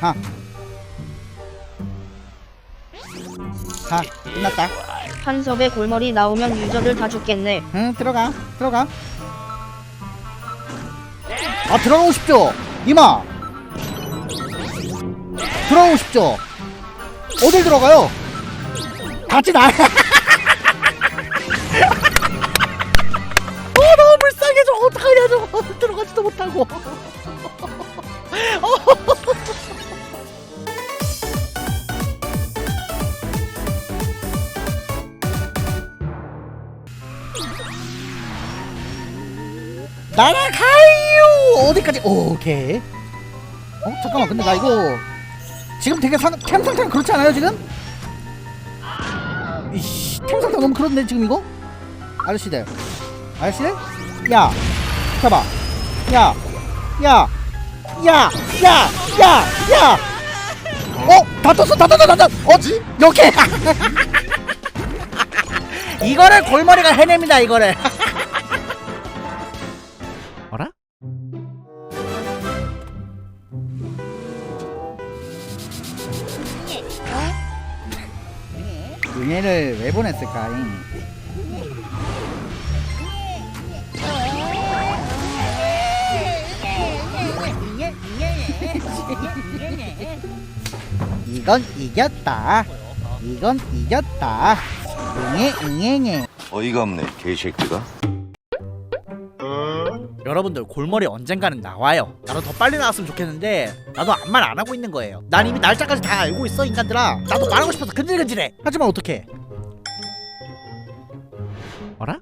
하. 하, 끝났다. 한섭의 골머리 나오면 유저들 다 죽겠네. 응, 들어가, 들어가. 아, 들어가고 싶죠? 이마! 들어가고 싶죠? 어딜 들어가요? 같이 나. 어, 너무 불쌍해. 저거 어떡하냐, 저거. 들어가지도 못하고. 날아가요! 어디까지? 오, 오케이. 어, 잠깐만. 근데 나 이거 지금 되게 상, 템 상태가 그렇지 않아요, 지금? 이씨, 템 상태가 너무 그런데, 지금 이거? 아저씨들. 아저씨들? 야, 잡아. 야, 야, 야, 야, 야, 야! 어? 다 떴어, 다 떴어, 다 떴어! 어지? 이렇게! 이거를 골머리가 해냅니다, 이거를. 은혜를 왜 보냈을까? 이건 이겼다. 이건 이겼다. 응애 응애애. 어이가 없네 개새끼가 여러분들 골머리 언젠가는 나와요. 나도 더 빨리 나왔으면 좋겠는데 나도 아무 말 안 하고 있는 거예요. 난 이미 날짜까지 다 알고 있어 인간들아. 나도 말하고 싶어서 근질근질해. 하지만 어떡해? 어라?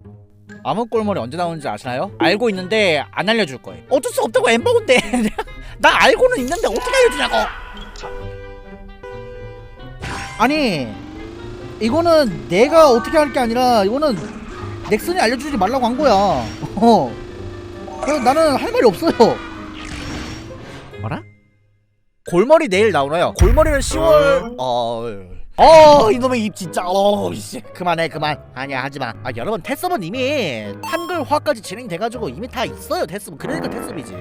아무 골머리 언제 나오는지 아시나요? 알고 있는데 안 알려줄 거예요. 어쩔 수 없다고 엠버건데 나 알고는 있는데 어떻게 알려주냐고. 아니 이거는 내가 어떻게 할 게 아니라 이거는 넥슨이 알려주지 말라고 한 거야. 어. 그래서 나는 할 말이 없어요. 뭐라? 골머리 내일 나오나요? 골머리는 10월 어. 어 이놈의 입 진짜. 어 이씨. 그만해 그만. 아니야 하지마. 아 여러분 테스업은 이미 한글화까지 진행돼가지고 이미 다 있어요 테스업. 그러니까 테스업이지.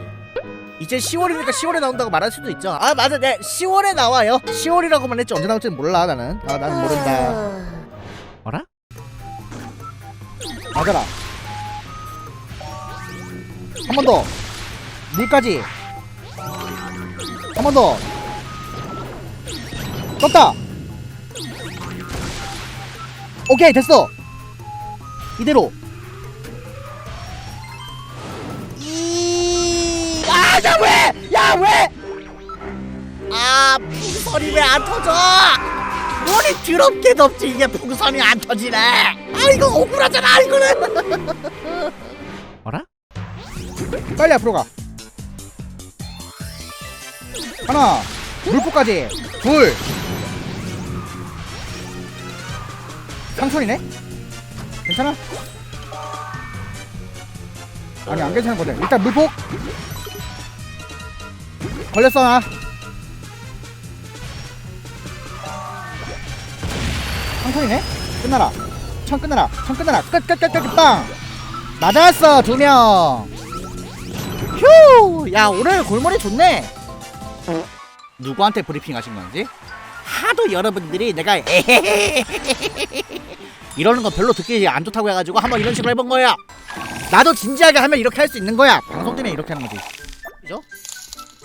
이제 10월이니까 10월에 나온다고 말할 수도 있죠. 아 맞아. 네 10월에 나와요. 10월이라고만 했지 언제 나올지는 몰라 나는. 아 나는 모른다. 뭐라? 맞아라 한 번 더. 밀까지. 한 번 더. 떴다. 오케이 됐어. 이대로. 이. 아, 야 왜? 야 왜? 아, 풍선이 왜 안 터져? 머리 더럽게 덥지 이게 풍선이 안 터지네. 아 이거 억울하잖아 이거는. 빨리 앞으로 가. 하나, 물포까지. 둘. 상손이네? 괜찮아? 아니 안 괜찮은 거든. 일단 물폭. 걸렸어 나. 상손이네? 끝나라. 천 끝나라. 천 끝나라. 끝 끝 끝 끝 빵. 맞았어 두 명. 휴! 야 오늘 골머리 좋네. 누구한테 브리핑 하신 건지? 하도 여러분들이 내가 이러는 거 별로 듣기 안 좋다고 해가지고 한번 이런 식으로 해본 거야. 나도 진지하게 하면 이렇게 할 수 있는 거야. 방송 때문에 이렇게 하는 거지. 그죠?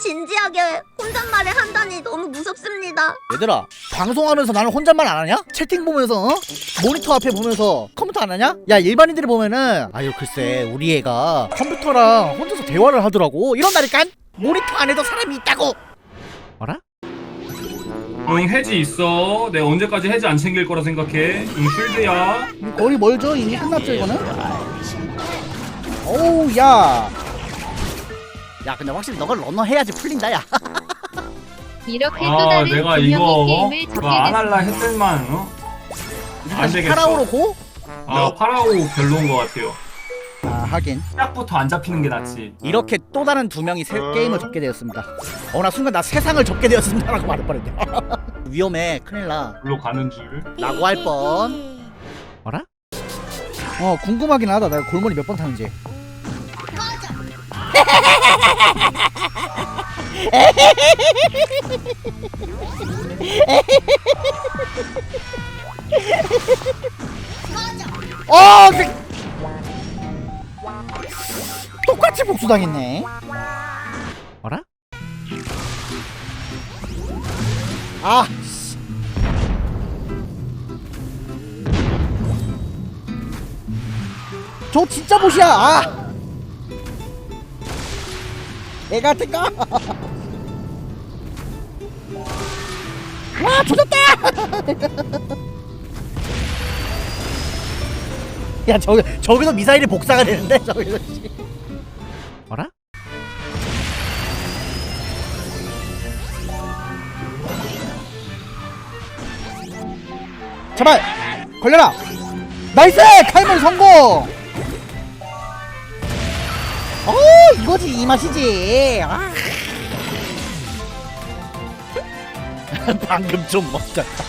진지하게 혼잣말을 한다니 너무 무섭습니다. 얘들아 방송하면서 나는 혼잣말 안 하냐? 채팅 보면서 어? 모니터 앞에 보면서 컴퓨터 안 하냐? 야 일반인들이 보면은 아유 글쎄 우리 애가 컴퓨터랑 혼자서 대화를 하더라고 이런다니까 모니터 안에도 사람이 있다고 뭐라? 응 해지 있어. 내가 언제까지 해지 안 챙길 거라 생각해. 응 쉴드야. 거리 멀죠? 이미 끝났죠 이거는? 어우 야. 야 근데 확실히 너가 러너 해야지 풀린다 야. 이렇게 또 아 다른 내가 두 이거 명의 어? 게임을 그거 안 접게 할라 됐습니다. 했더만 어? 안 되겠어. 파라오로 고? 아 파라오 별로인 것 같아요. 하긴 시작부터 안 잡히는 게 낫지. 음. 이렇게 또 다른 두 명이 새 어. 게임을 접게 되었습니다. 어나 순간 나 세상을 접게 되었습니다라고 말할 뻔했네. 위험해 큰일 나. 물로 가는 줄. 라고 할 뻔. 어라? 어 궁금하긴 하다. 내가 골머리 몇 번 타는지. 꺼져. 어, 그 똑같이 복수당했네 어라? 아 씨. 저 진짜 못이야 아 내가 같은가? 와 조졌다 야 저기 저기서 미사일이 복사가 되는데 저기서 제발! 걸려라! 나이스! 칼문 성공! 어 이거지 이 맛이지. 아. 방금 좀 멋졌다.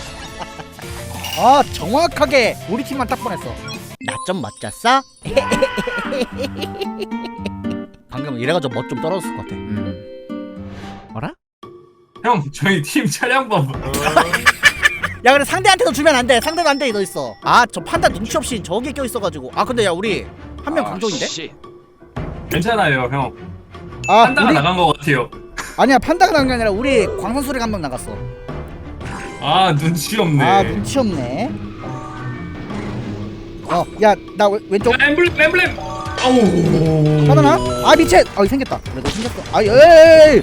아 정확하게 우리 팀만 딱 보냈어. 나 좀 멋졌어? 방금 이래가지고 멋 좀 떨어졌을 것 같아. 음. 어라? 형 저희 팀 차량 봐봐 야 그래 상대한테도 주면 안 돼. 상대도 안돼 너 있어. 아 저 판단 눈치 없이 저기에 껴있어가지고. 아 근데 야 우리 한 명 강종인데? 괜찮아요 형. 아 판다가 우리 나간 것 같아요. 아니야 판다가 나간 게 아니라 우리 광선소리가 한 명 나갔어. 아 눈치 없네. 아 눈치 없네. 어야 나 왼쪽. 아, 엠블렘 엠블렘! 아우. 하나나? 아 미친 아 생겼다. 그래도 생겼어. 아 에이!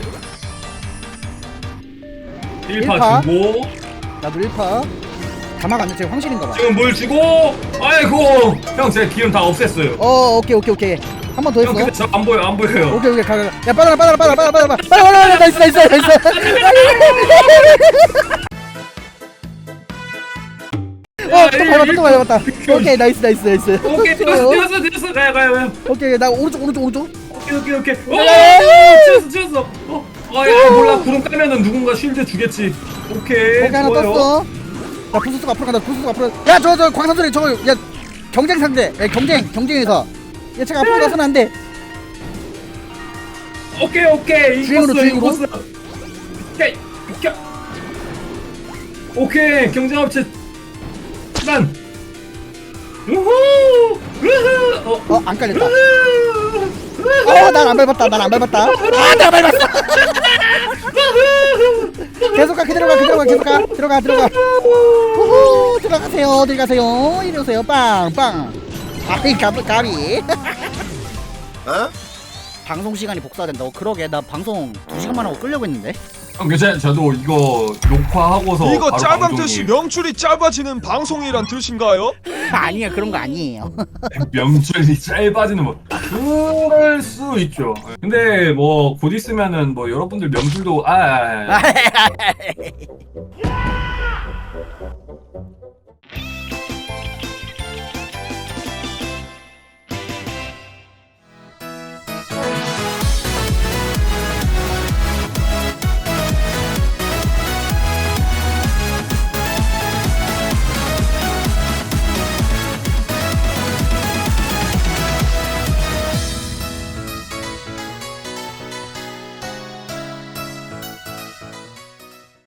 1파 일파. 주고 나도 1파 가막 안돼 지금 황실인가 지금 물 주고 아이고 형 제가 기름 다 없앴어요 봐어 오케이 오케이 오케이 한 번 더 형 했어 근데 저 안 보여 안 보여요 오케이 오케이 가가 야 빠져라 빠져라 빠져라 빠져라 빠져라 빠져라 빠져라 나이스 나이스 나이스 어, 또 밟았다, 또 밟았다. 오케이, 나이스, 나이스, 나이스. 오케이 뛰었어 뛰었어 뛰었어 가요 가요 가요 오케이, 나 오른쪽, 오른쪽, 오른쪽. 오케이 오케이 오케이 오 네. 치웠어 치웠어 어 아야 몰라 구름 까면은 누군가 쉴드 주겠지 오케이 오케이, 하나 좋아요 떴어. 야, 부스스가 앞으로 간다, 부스스가 앞으로. 야, 저, 저, 광산소리, 저거, 야, 경쟁 상대. 야, 경쟁, 경쟁에서. 야, 제가 앞으로 가서는 안 돼. 오케이 오케이 이 주행으로, 주행으로? 오케이 오케이 오케이 경쟁업체 난 우후 우후 어 어, 안 깔렸다. 우후 어, 난 안 밟았다, 난 안 밟았다. 아, 내가 밟았어. 계속 가, 그대로 가, 그대로 가, 계속 가. 들어가, 들어가. 우후, 들어가세요, 어디 가세요? 이리 오세요, 빵, 빵. 아이, 가비, 가비. 방송 시간이 복사된다고? 그러게, 나 방송 2시간만 하고 끌려고 했는데. 형 괜찮아요 저도 이거 녹화하고서 이거 바로 방송이- 뜻이 명출이 짧아지는 방송이란 뜻인가요? 아니야, 그런 거 아니에요. 명절이 짧아지는 뭐 그럴 수 있죠 근데 뭐 곧 있으면은 뭐 여러분들 명술도 아, 아, 아, 아.